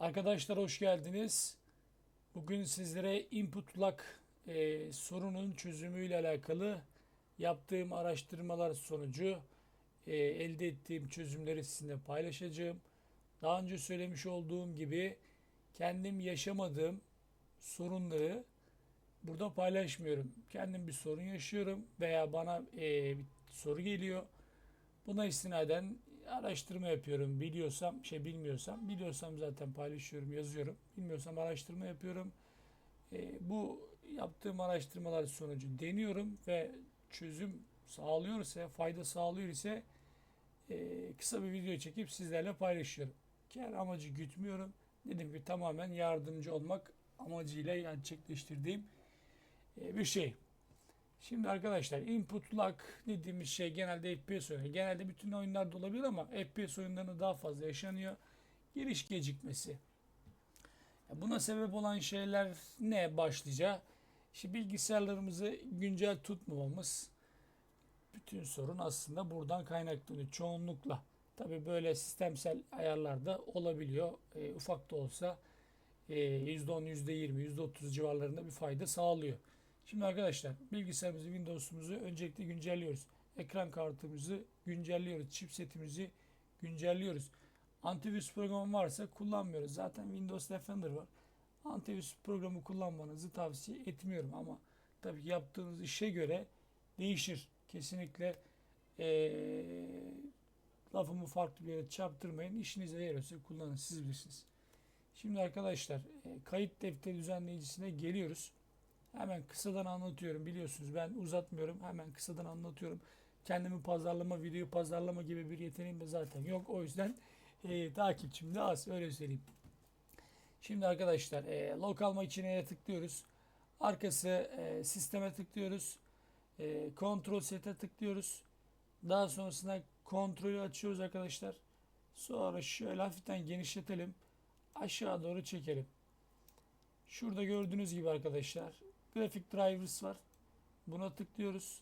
Arkadaşlar hoş geldiniz. Bugün sizlere input lag e, sorunun çözümüyle alakalı yaptığım araştırmalar sonucu e, elde ettiğim çözümleri sizinle paylaşacağım. Daha önce söylemiş olduğum gibi kendim yaşamadığım sorunları burada paylaşmıyorum. Kendim bir sorun yaşıyorum veya bana e, bir soru geliyor. Buna istinaden araştırma yapıyorum. Biliyorsam, şey bilmiyorsam, biliyorsam zaten paylaşıyorum, yazıyorum. Bilmiyorsam araştırma yapıyorum. E, bu yaptığım araştırmalar sonucu deniyorum ve çözüm sağlıyor ise, fayda sağlıyor ise e, kısa bir video çekip sizlerle paylaşıyorum. Kar amacı gütmüyorum. Dediğim gibi tamamen yardımcı olmak amacıyla gerçekleştirdiğim e, bir şey. Şimdi arkadaşlar input lag dediğimiz şey genelde FPS oyunu. Genelde bütün oyunlarda olabilir ama FPS oyunlarında daha fazla yaşanıyor. Giriş gecikmesi. Buna sebep olan şeyler ne başlıca? İşte bilgisayarlarımızı güncel tutmamamız. Bütün sorun aslında buradan kaynaklanıyor çoğunlukla. Tabi böyle sistemsel ayarlarda olabiliyor. E, ufak da olsa e, %10, %20, %30 civarlarında bir fayda sağlıyor. Şimdi arkadaşlar bilgisayarımızı, Windows'umuzu öncelikle güncelliyoruz. Ekran kartımızı güncelliyoruz. Chipsetimizi güncelliyoruz. Antivirüs programı varsa kullanmıyoruz. Zaten Windows Defender var. Antivirüs programı kullanmanızı tavsiye etmiyorum ama tabii yaptığınız işe göre değişir. Kesinlikle eee lafımı farklı bir yere çarptırmayın. İşinize yarıyorsa kullanın. Siz bilirsiniz. Şimdi arkadaşlar kayıt defteri düzenleyicisine geliyoruz. Hemen kısadan anlatıyorum. Biliyorsunuz ben uzatmıyorum. Hemen kısadan anlatıyorum. Kendimi pazarlama, video pazarlama gibi bir yeteneğim de zaten yok. O yüzden e, takipçim de az. Öyle söyleyeyim. Şimdi arkadaşlar e, lokal makineye tıklıyoruz. Arkası e, sisteme tıklıyoruz. E, kontrol sete tıklıyoruz. Daha sonrasında kontrolü açıyoruz arkadaşlar. Sonra şöyle hafiften genişletelim. Aşağı doğru çekelim. Şurada gördüğünüz gibi arkadaşlar Graphic Drivers var. Buna tıklıyoruz.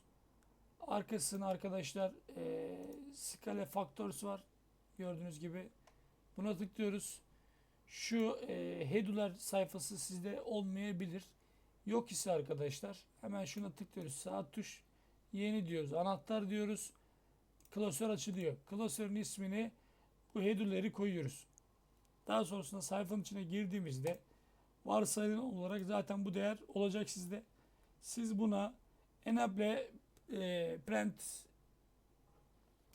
Arkasına arkadaşlar e, Scala Factors var. Gördüğünüz gibi. Buna tıklıyoruz. Şu e, Headular sayfası sizde olmayabilir. Yok ise arkadaşlar hemen şuna tıklıyoruz. Sağ tuş yeni diyoruz. Anahtar diyoruz. Klasör açılıyor. Klasörün ismini bu header'leri koyuyoruz. Daha sonrasında sayfanın içine girdiğimizde varsayılan olarak zaten bu değer olacak sizde. Siz buna enable e, print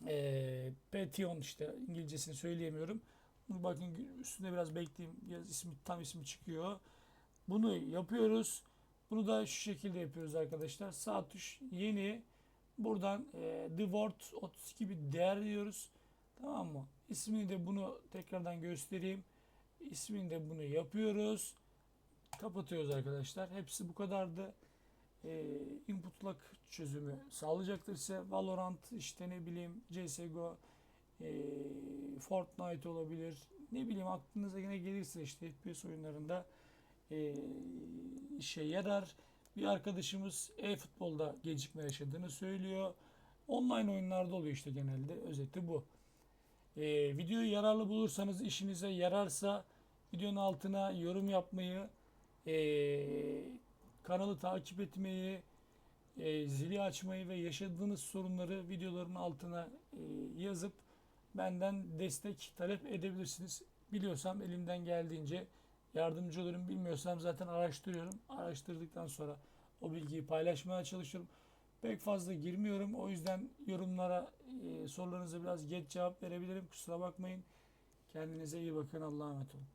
e, Petion işte İngilizcesini söyleyemiyorum. Bunu bakın üstünde biraz bekleyeyim. Yaz ismi tam ismi çıkıyor. Bunu yapıyoruz. Bunu da şu şekilde yapıyoruz arkadaşlar. Sağ tuş yeni. Buradan e, the word 32 bir değer diyoruz. Tamam mı? İsmini de bunu tekrardan göstereyim. İsmini de bunu yapıyoruz. Kapatıyoruz arkadaşlar. Hepsi bu kadardı. E, input lag çözümü sağlayacaktır size. Valorant işte ne bileyim CSGO e, Fortnite olabilir. Ne bileyim aklınıza yine gelirse işte FPS oyunlarında e, işe yarar. Bir arkadaşımız e-futbolda gecikme yaşadığını söylüyor. Online oyunlarda oluyor işte genelde. Özeti bu. E, videoyu yararlı bulursanız, işinize yararsa videonun altına yorum yapmayı, e, kanalı takip etmeyi, e, zili açmayı ve yaşadığınız sorunları videoların altına e, yazıp benden destek talep edebilirsiniz. Biliyorsam elimden geldiğince yardımcı olurum. Bilmiyorsam zaten araştırıyorum. Araştırdıktan sonra o bilgiyi paylaşmaya çalışıyorum. Pek fazla girmiyorum. O yüzden yorumlara e, sorularınıza biraz geç cevap verebilirim. Kusura bakmayın. Kendinize iyi bakın. Allah'a emanet olun.